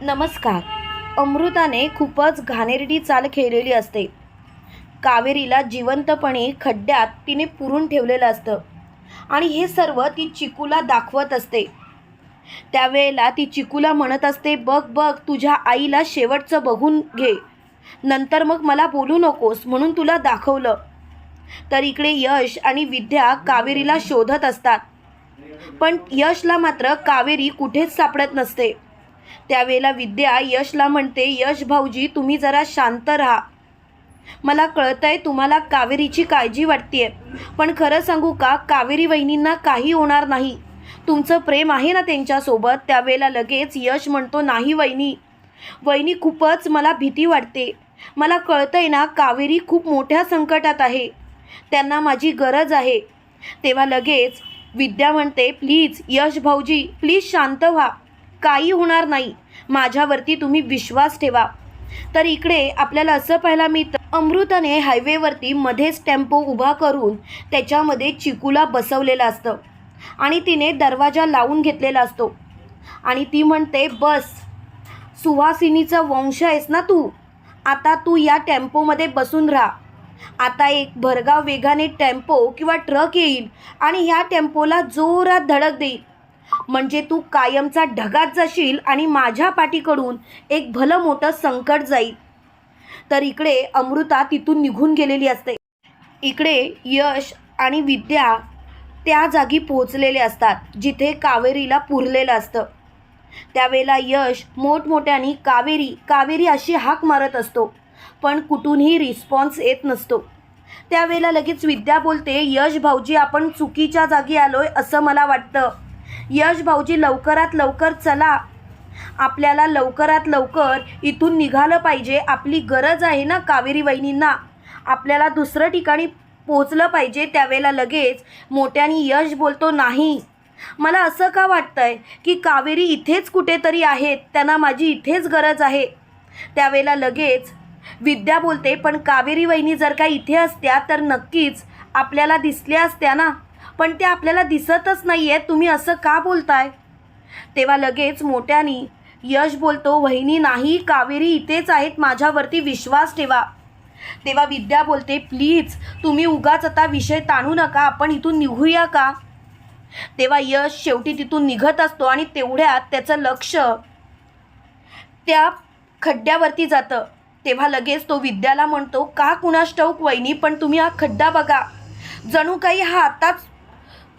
नमस्कार. अमृताने खूपच घाणेरडी चाल खेळलेली असते. कावेरीला जिवंतपणे खड्ड्यात तिने पुरून ठेवलेलं असतं. आणि हे सर्व ती चिकूला दाखवत असते. त्यावेळेला ती चिकूला म्हणत असते बघ बघ तुझ्या आईला शेवटचं बघून घे. नंतर मग मला बोलू नकोस म्हणून तुला दाखवलं. तर इकडे यश आणि विद्या कावेरीला शोधत असतात. पण यशला मात्र कावेरी कुठेच सापडत नसते. त्यावेळेला विद्या यशला म्हणते यश भाऊजी तुम्ही जरा शांत राहा. मला कळतंय तुम्हाला कावेरीची काळजी वाटते पण खरं सांगू का कावेरी वहिनींना काही होणार नाही. तुमचं प्रेम आहे ना त्यांच्यासोबत? त्यावेळेला लगेच यश म्हणतो नाही वहिनी. वहिनी खूपच मला भीती वाटते. मला कळतंय ना कावेरी खूप मोठ्या संकटात आहे. त्यांना माझी गरज आहे. तेव्हा लगेच विद्या म्हणते प्लीज यश भाऊजी प्लीज शांत व्हा. काही होणार नाही. माझ्यावरती तुम्ही विश्वास ठेवा. तर इकडे आपल्याला असं पाहायला मिळतं अमृताने हायवेवरती मध्येच टेम्पो उभा करून त्याच्यामध्ये चिकूला बसवलेलं असतं. आणि तिने दरवाजा लावून घेतलेला असतो. आणि ती म्हणते बस. सुहासिनीचा वंश आहेस ना तू? आता तू या टेम्पोमध्ये बसून राहा. आता एक भरगाव वेगाने टेम्पो किंवा ट्रक येईल आणि ह्या टेम्पोला जोरात धडक देईल. म्हणजे तू कायमचा ढगात जाशील आणि माझ्या पाठीकडून एक भलं मोठं संकट जाईल. तर इकडे अमृता तिथून निघून गेलेली असते. इकडे यश आणि विद्या त्या जागी पोहोचलेले असतात जिथे कावेरीला पुरलेलं असतं. त्यावेळेला यश मोठमोठ्याने कावेरी कावेरी अशी हाक मारत असतो पण कुठूनही रिस्पॉन्स येत नसतो. त्यावेळेला लगेच विद्या बोलते यश भाऊजी आपण चुकीच्या जागी आलोय असं मला वाटतं. यश भाऊजी लवकरात लवकर चला. आपल्याला लवकरात लवकर इथून निघालं पाहिजे. आपली गरज आहे ना कावेरी वहिनींना. आपल्याला दुसरं ठिकाणी पोचलं पाहिजे त्यावेळेला लगेच. मोठ्याने यश बोलतो नाही. मला असं का वाटतंय की कावेरी इथेच कुठेतरी आहेत त्यांना माझी इथेच गरज आहे. त्यावेळेला लगेच विद्या बोलते पण कावेरी वहिनी जर का इथे असत्या तर नक्कीच आपल्याला दिसल्या असत्या ना. पण ते आपल्याला दिसतच नाही आहेत तुम्ही असं का बोलताय? तेव्हा लगेच मोठ्यानी यश बोलतो वहिनी नाही कावेरी इथेच आहेत माझ्यावरती विश्वास ठेवा. तेव्हा विद्या बोलते प्लीज तुम्ही उगाच आता विषय ताणू नका आपण इथून निघूया का? तेव्हा यश शेवटी तिथून निघत असतो आणि तेवढ्यात त्याचं लक्ष त्या खड्ड्यावरती जातं. तेव्हा लगेच तो विद्याला म्हणतो का कुणास ठाऊक वहिनी पण तुम्ही हा खड्डा बघा. जणू काही हा आताच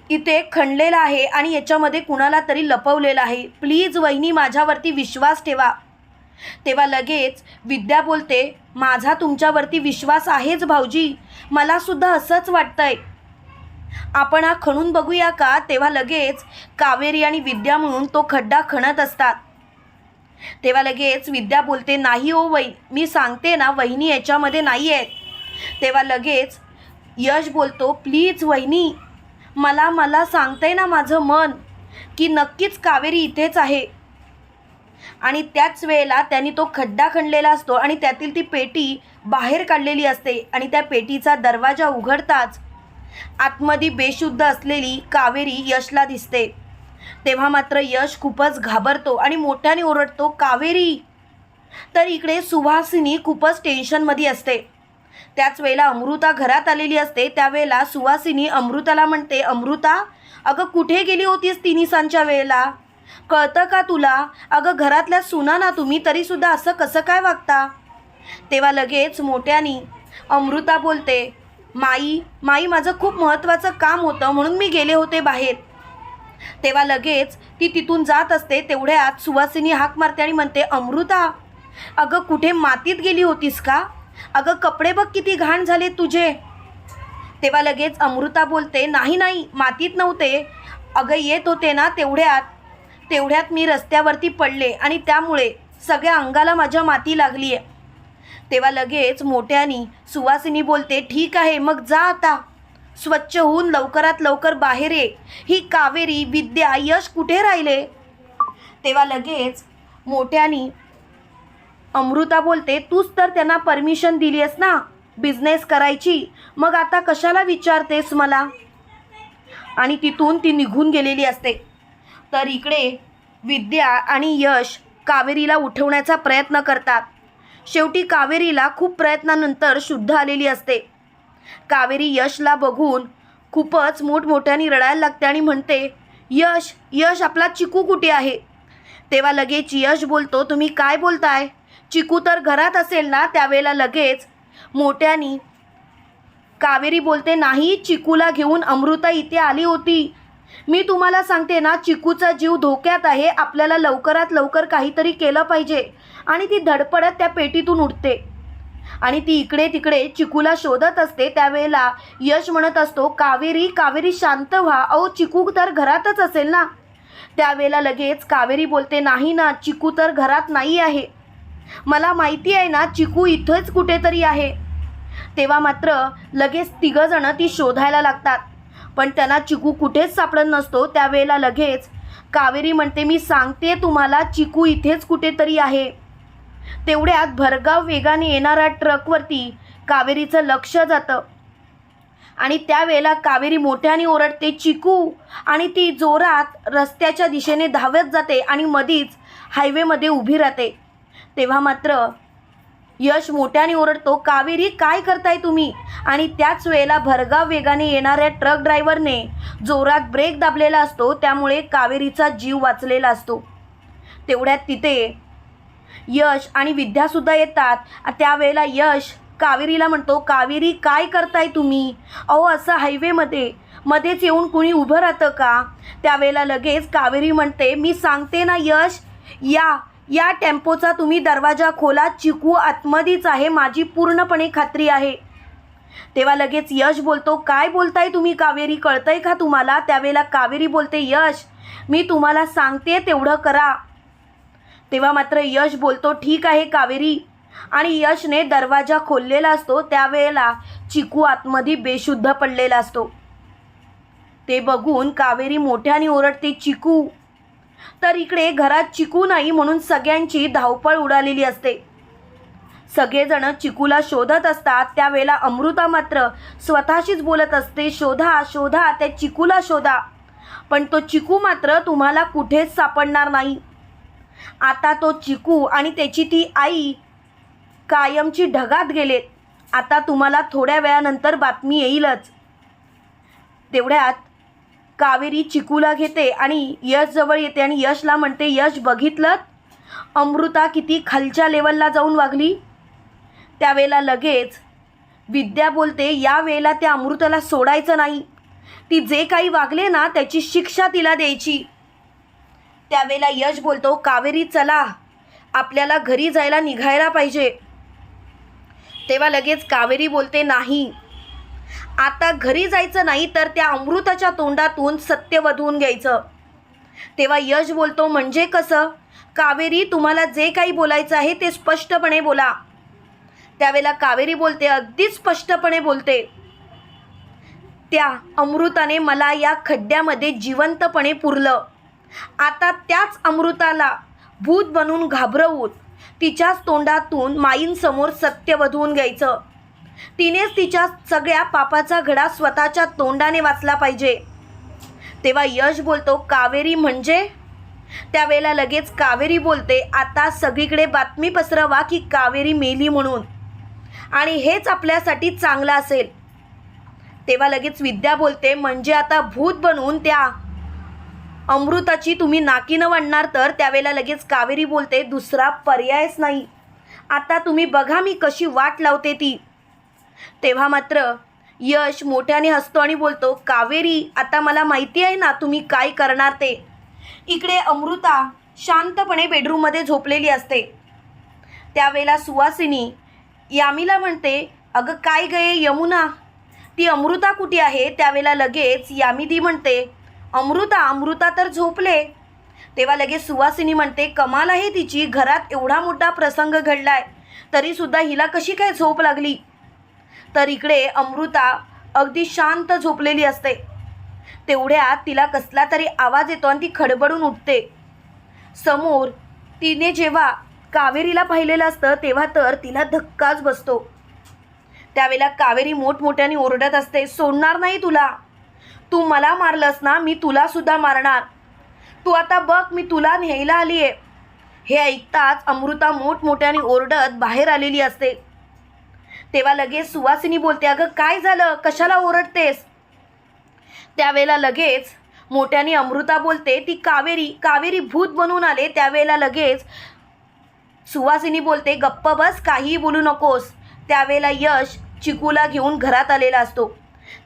इथे खणलेला आहे आणि याच्यामध्ये कुणाला तरी लपवलेलं आहे. प्लीज वहिनी माझ्यावरती विश्वास ठेवा. तेव्हा लगेच विद्या बोलते माझा तुमच्यावरती विश्वास आहेच भाऊजी. मलासुद्धा असंच वाटतंय. आपण हा खणून बघूया का? तेव्हा लगेच कावेरी आणि विद्या म्हणून तो खड्डा खणत असतात. तेव्हा लगेच विद्या बोलते नाही हो वही मी सांगते ना वहिनी याच्यामध्ये नाही आहेत तेव्हा लगेच यश बोलतो प्लीज वहिनी मला मला सांगतंय ना माझं मन की नक्कीच कावेरी इथेच आहे. आणि त्याच वेळेला त्यांनी तो खड्डा खणलेला असतो आणि त्यातील ती पेटी बाहेर काढलेली असते आणि त्या पेटीचा दरवाजा उघडताच आतमध्ये बेशुद्ध असलेली कावेरी यशला दिसते. तेव्हा मात्र यश खूपच घाबरतो आणि मोठ्याने ओरडतो कावेरी! तर इकडे सुवासिनी खूपच टेन्शनमध्ये असते. त्याच वेळेला अमृता घरात आलेली असते. त्यावेळेला सुवासिनी अमृताला म्हणते अमृता अगं कुठे गेली होतीस तिनिसांच्या वेळेला? कळतं का तुला? अगं घरातल्या सुना ना तुम्ही तरीसुद्धा असं कसं काय वागता? तेव्हा लगेच मोठ्यानी अमृता बोलते माई माई माझं खूप महत्त्वाचं काम होतं म्हणून मी गेले होते बाहेर. तेव्हा लगेच ती तिथून जात असते. तेवढ्यात सुवासिनी हाक मारते आणि म्हणते अमृता अगं कुठे मातीत गेली होतीस का? अगं कपडे बघ किती घाण झाले तुझे. तेव्हा लगेच अमृता बोलते नाही नाही मातीत नव्हते. अगं येत होते ना तेवढ्यात. तेवढ्यात मी रस्त्यावरती पडले आणि त्यामुळे सगळ्या अंगाला माझ्या माती लागली आहे तेव्हा लगेच मोठ्यानी सुवासिनी बोलते ठीक आहे मग जा आता. स्वच्छ होऊन लवकरात लवकर बाहेर ये. ही कावेरी विद्या यश कुठे राहिले? तेव्हा लगेच मोठ्यानी अमृता बोलते तूच तर त्यांना परमिशन दिली आहेस ना बिझनेस करायची. मग आता कशाला विचारतेस मला? आणि तिथून ती निघून गेलेली असते. तर इकडे विद्या आणि यश कावेरीला उठवण्याचा प्रयत्न करतात. शेवटी कावेरीला खूप प्रयत्नानंतर शुद्ध आलेली असते. कावेरी यशला बघून खूपच मोठमोठ्याने रडायला लागते आणि म्हणते यश यश आपला चिकू कुठे आहे? तेव्हा लगेच यश बोलतो तुम्ही काय बोलताय? चिकू तर घरात असेल ना त्यावेळेला लगेच. मोठ्यानी कावेरी बोलते नाही चिकूला घेऊन अमृता इथे आली होती. मी तुम्हाला सांगते ना चिकूचा जीव धोक्यात आहे. आपल्याला लवकरात लवकर काहीतरी केलं पाहिजे. आणि ती धडपडत त्या पेटीतून उठते आणि ती इकडे तिकडे चिकूला शोधत असते. त्यावेळेला यश म्हणत असतो कावेरी कावेरी शांत व्हा. अहो चिकू तर घरातच असेल ना. त्यावेळेला लगेच कावेरी बोलते नाही ना चिकू तर घरात नाही आहे. मला माहिती आहे ना चिकू इथंच कुठेतरी आहे. तेव्हा मात्र लगेच तिघंजणं ती शोधायला लागतात. पण त्यांना चिकू कुठेच सापडत नसतो त्यावेळेला लगेच कावेरी म्हणते मी सांगते तुम्हाला चिकू इथेच कुठेतरी आहे. तेवढ्यात भरगाव वेगाने येणाऱ्या ट्रकवरती कावेरीचं लक्ष जातं. आणि त्यावेळेला कावेरी मोठ्याने ओरडते चिकू! आणि ती जोरात रस्त्याच्या दिशेने धावत जाते आणि मधीच हायवेमध्ये उभी राहते. तेव्हा मात्र यश मोठ्याने ओरडतो कावेरी काय करताय तुम्ही? आणि त्याच वेळेला भरगाव वेगाने येणाऱ्या ट्रक ड्रायव्हरने जोरात ब्रेक दाबलेला असतो त्यामुळे कावेरीचा जीव वाचलेला असतो. तेवढ्यात तिथे यश आणि विद्यासुद्धा येतात. त्यावेळेला यश कावेरीला म्हणतो कावेरी काय करताय तुम्ही? अहो असं हायवेमध्ये मध्येच येऊन कुणी उभं राहतं का? त्यावेळेला लगेच कावेरी म्हणते मी सांगते ना यश या या टेम्पोचा तुम्ही दरवाजा खोला चिकू आतमध्येच आहे माझी पूर्णपणे खात्री आहे. तेव्हा लगेच यश बोलतो काय बोलताय तुम्ही कावेरी? कळतंय का तुम्हाला? त्यावेळेला कावेरी बोलते यश मी तुम्हाला सांगते तेवढं करा. तेव्हा मात्र यश बोलतो ठीक आहे कावेरी. आणि यशने दरवाजा खोललेला असतो त्यावेळेला चिकू आतमध्ये बेशुद्ध पडलेला असतो. ते बघून कावेरी मोठ्याने ओरडते चिकू तर इकडे घरात चिकू नाही म्हणून सगळ्यांची धावपळ उडालेली असते. सगळेजण चिकूला शोधत असतात. त्यावेळेला अमृता मात्र स्वतःशीच बोलत असते शोधा शोधा त्या चिकूला शोधा. पण तो चिकू मात्र तुम्हाला कुठेच सापडणार नाही. आता तो चिकू आणि त्याची ती आई कायमची ढगात गेलेत. आता तुम्हाला थोड्या वेळानंतर बातमी येईलच. तेवढ्यात कावेरी चिकूला घेते आणि यशजवळ येते आणि यशला म्हणते यश बघितलं अमृता किती खालच्या लेवलला जाऊन वागली? त्यावेळेला लगेच विद्या बोलते या वेळेला त्या अमृताला सोडायचं नाही. ती जे काही वागले ना त्याची शिक्षा तिला द्यायची. त्यावेळेला यश बोलतो कावेरी चला. आपल्याला घरी जायला निघायला पाहिजे. तेव्हा लगेच कावेरी बोलते नाही. आता घरी जायचं नाही तर त्या अमृताच्या तोंडातून सत्य वधवून घ्यायचं. तेव्हा यश बोलतो म्हणजे कसं? कावेरी तुम्हाला जे काही बोलायचं आहे ते स्पष्टपणे बोला. त्यावेळेला कावेरी बोलते अगदी स्पष्टपणे बोलते. त्या अमृताने मला या खड्ड्यामध्ये जिवंतपणे पुरलं. आता त्याच अमृताला भूत बनून घाबरवून तिच्याच तोंडातून माईंसमोर सत्य वधवून घ्यायचं. तिनेच तिच्या सगळ्या पापाचा घडा स्वतःच्या तोंडाने वाचला पाहिजे. तेव्हा यश बोलतो कावेरी म्हणजे? त्यावेळेला लगेच कावेरी बोलते आता सगळीकडे बातमी पसरवा की कावेरी मेली म्हणून. आणि हेच आपल्यासाठी चांगलं असेल. तेव्हा लगेच विद्या बोलते म्हणजे आता भूत बनवून त्या अमृताची तुम्ही नाकीनं वाढणार तर? त्यावेळेला लगेच कावेरी बोलते दुसरा पर्यायच नाही. आता तुम्ही बघा मी कशी वाट लावते ती. तेव्हा मात्र यश मोठ्याने हसतो आणि बोलतो कावेरी आता मला माहिती आहे ना तुम्ही काय करणार ते. इकडे अमृता शांतपणे बेडरूममध्ये झोपलेली असते. त्यावेळेला सुवासिनी यामीला म्हणते अगं काय गये यमुना? ती अमृता कुठे आहे? त्यावेळेला लगेच यामिदी म्हणते अमृता अमृता तर झोपले. तेव्हा लगेच सुवासिनी म्हणते कमाल आहे तिची घरात एवढा मोठा प्रसंग घडलाय तरीसुद्धा हिला कशी काय झोप लागली? तर इकडे अमृता अगदी शांत झोपलेली असते. तेवढ्यात तिला कसला तरी आवाज येतो आणि ती खडबडून उठते. समोर तिने जेव्हा कावेरीला पाहिलेलं असतं तेव्हा तर तिला धक्काच बसतो. त्यावेळेला कावेरी मोठमोठ्याने ओरडत असते सोडणार नाही तुला. तू मला मारलंस ना मी तुलासुद्धा मारणार. तू आता बघ मी तुला न्यायला आली आहे हे ऐकताच अमृता मोठमोठ्याने ओरडत बाहेर आलेली असते. तेव्हा लगेच सुवासिनी बोलते अगं काय झालं? कशाला ओरडतेस? त्यावेळेला लगेच मोठ्याने अमृता बोलते ती कावेरी कावेरी भूत बनून आले. त्यावेळेला लगेच सुवासिनी बोलते गप्प बस काहीही बोलू नकोस. त्यावेळेला यश चिकूला घेऊन घरात आलेला असतो.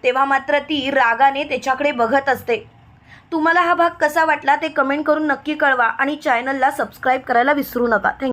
तेव्हा मात्र ती रागाने त्याच्याकडे बघत असते. तुम्हाला हा भाग कसा वाटला ते कमेंट करून नक्की कळवा आणि चॅनलला सबस्क्राईब करायला विसरू नका. थँक्यू